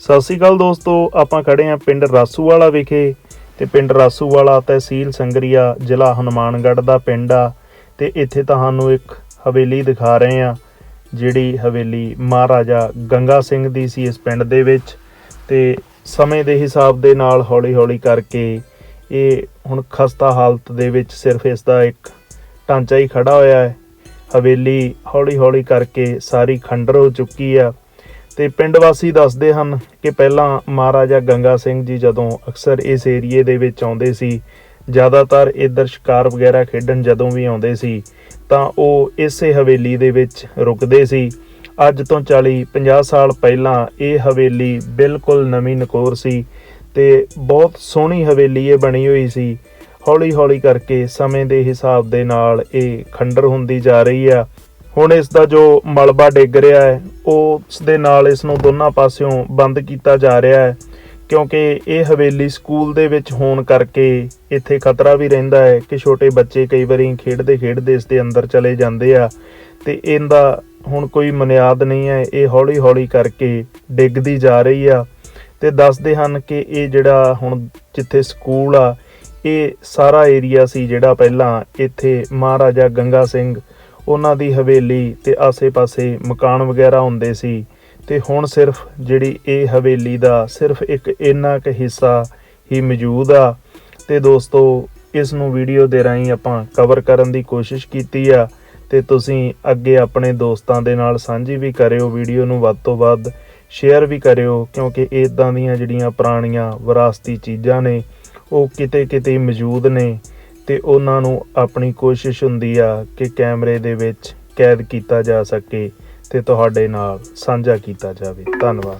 ਸਤਿ ਸ਼੍ਰੀ ਅਕਾਲ ਦੋਸਤੋ, ਆਪਾਂ ਖੜੇ ਆਂ ਪਿੰਡ ਰਾਸੂਵਾਲਾ ਵਿਖੇ ਤੇ ਪਿੰਡ ਰਾਸੂਵਾਲਾ ਤਹਿਸੀਲ ਸੰਗਰੀਆ ਜ਼ਿਲ੍ਹਾ ਹਨੂਮਾਨਗੜ੍ਹ ਦਾ ਪਿੰਡ ਆ ਤੇ ਇੱਥੇ ਤੁਹਾਨੂੰ ਇੱਕ ਹਵੇਲੀ ਦਿਖਾ ਰਹੇ ਆ ਜਿਹੜੀ ਹਵੇਲੀ ਮਹਾਰਾਜਾ ਗੰਗਾ ਸਿੰਘ ਦੀ ਸੀ ਇਸ ਪਿੰਡ ਦੇ ਵਿੱਚ ਤੇ ਸਮੇਂ ਦੇ ਹਿਸਾਬ ਦੇ ਨਾਲ ਹੌਲੀ-ਹੌਲੀ ਕਰਕੇ ਇਹ ਹੁਣ ਖਸਤਾ ਹਾਲਤ ਦੇ ਵਿੱਚ ਸਿਰਫ ਇਸ ਦਾ ਇੱਕ ਢਾਂਚਾ ਹੀ ਖੜਾ ਹੋਇਆ ਹੈ। ਹਵੇਲੀ ਹੌਲੀ-ਹੌਲੀ ਕਰਕੇ ਸਾਰੀ ਖੰਡਰ ਹੋ ਚੁੱਕੀ ਆ। ਤੇ ਪਿੰਡ ਵਾਸੀ ਦੱਸਦੇ ਹਨ ਕਿ ਪਹਿਲਾਂ ਮਹਾਰਾਜਾ ਗੰਗਾ ਸਿੰਘ ਜੀ ਜਦੋਂ ਅਕਸਰ ਇਸ ਏਰੀਏ ਦੇ ਵਿੱਚ ਆਉਂਦੇ ਸੀ, ਜ਼ਿਆਦਾਤਰ ਇੱਧਰ ਸ਼ਿਕਾਰ ਵਗੈਰਾ ਖੇਡਣ ਜਦੋਂ ਵੀ ਆਉਂਦੇ ਸੀ, ਤਾਂ ਉਹ ਇਸੇ ਹਵੇਲੀ ਦੇ ਵਿੱਚ ਰੁਕਦੇ ਸੀ। ਅੱਜ ਤੋਂ 40 50 ਸਾਲ ਪਹਿਲਾਂ ਇਹ ਹਵੇਲੀ ਬਿਲਕੁਲ ਨਵੀਂ ਨਕੋਰ ਸੀ ਤੇ ਬਹੁਤ ਸੋਹਣੀ ਹਵੇਲੀ ਇਹ ਬਣੀ ਹੋਈ ਸੀ। ਹੌਲੀ ਹੌਲੀ ਕਰਕੇ ਸਮੇਂ ਦੇ ਹਿਸਾਬ ਦੇ ਨਾਲ ਇਹ ਖੰਡਰ ਹੁੰਦੀ ਜਾ ਰਹੀ ਆ। ਹੁਣ ਇਸ ਦਾ ਜੋ ਮਲਬਾ ਡਿੱਗ ਰਿਹਾ ਹੈ ਉਸ ਦੇ ਨਾਲ ਇਸ ਨੂੰ ਦੋਨਾਂ ਪਾਸਿਓਂ ਬੰਦ ਕੀਤਾ ਜਾ ਰਿਹਾ ਹੈ, ਕਿਉਂਕਿ ਇਹ ਹਵੇਲੀ ਸਕੂਲ ਦੇ ਵਿੱਚ ਹੋਣ ਕਰਕੇ ਇੱਥੇ ਖਤਰਾ ਵੀ ਰਹਿੰਦਾ ਹੈ ਕਿ ਛੋਟੇ ਬੱਚੇ ਕਈ ਵਾਰੀ ਖੇਡਦੇ ਖੇਡਦੇ ਇਸ ਦੇ ਅੰਦਰ ਚਲੇ ਜਾਂਦੇ ਆ ਤੇ ਇਹਦਾ ਹੁਣ ਕੋਈ ਮਨਿਆਦ ਨਹੀਂ ਹੈ, ਇਹ ਹੌਲੀ ਹੌਲੀ ਕਰਕੇ ਡਿੱਗਦੀ ਜਾ ਰਹੀ ਆ ਤੇ ਦੱਸਦੇ ਹਨ ਕਿ ਇਹ ਜਿਹੜਾ ਹੁਣ ਜਿੱਥੇ ਸਕੂਲ ਆ, ਇਹ ਸਾਰਾ ਏਰੀਆ ਸੀ ਜਿਹੜਾ ਪਹਿਲਾਂ ਇੱਥੇ ਮਹਾਰਾਜਾ ਗੰਗਾ ਸਿੰਘ ਉਹਨਾਂ ਦੀ ਹਵੇਲੀ ਤੇ ਆਸੇ-ਪਾਸੇ ਮਕਾਨ ਵਗੈਰਾ ਹੁੰਦੇ ਸੀ ਤੇ ਹੁਣ ਸਿਰਫ ਜਿਹੜੀ ਇਹ ਹਵੇਲੀ ਦਾ ਸਿਰਫ ਇੱਕ ਇੰਨਾ ਕੁ ਹਿੱਸਾ ਹੀ ਮੌਜੂਦ ਆ। ਤੇ ਦੋਸਤੋ ਇਸ ਨੂੰ ਵੀਡੀਓ ਦੇ ਰਾਹੀਂ ਆਪਾਂ ਕਵਰ ਕਰਨ ਦੀ ਕੋਸ਼ਿਸ਼ ਕੀਤੀ ਆ ਤੇ ਤੁਸੀਂ ਅੱਗੇ ਆਪਣੇ ਦੋਸਤਾਂ ਦੇ ਨਾਲ ਸਾਂਝੀ ਵੀ ਕਰਿਓ ਵੀਡੀਓ ਨੂੰ ਵੱਧ ਤੋਂ ਵੱਧ ਸ਼ੇਅਰ ਵੀ ਕਰਿਓ ਕਿਉਂਕਿ ਇਦਾਂ ਦੀਆਂ ਜਿਹੜੀਆਂ ਪੁਰਾਣੀਆਂ ਵਿਰਾਸਤੀ ਚੀਜ਼ਾਂ ਨੇ, ਉਹ ਕਿਤੇ ਕਿਤੇ ਮੌਜੂਦ ਨੇ। ਤੇ ਉਹਨਾਂ ਨੂੰ ਆਪਣੀ ਕੋਸ਼ਿਸ਼ ਹੁੰਦੀ ਆ ਕਿ ਕੈਮਰੇ ਦੇ ਵਿੱਚ ਕੈਦ ਕੀਤਾ ਜਾ ਸਕੇ ਤੇ ਤੁਹਾਡੇ ਨਾਲ ਸਾਂਝਾ ਕੀਤਾ ਜਾਵੇ। ਧੰਨਵਾਦ।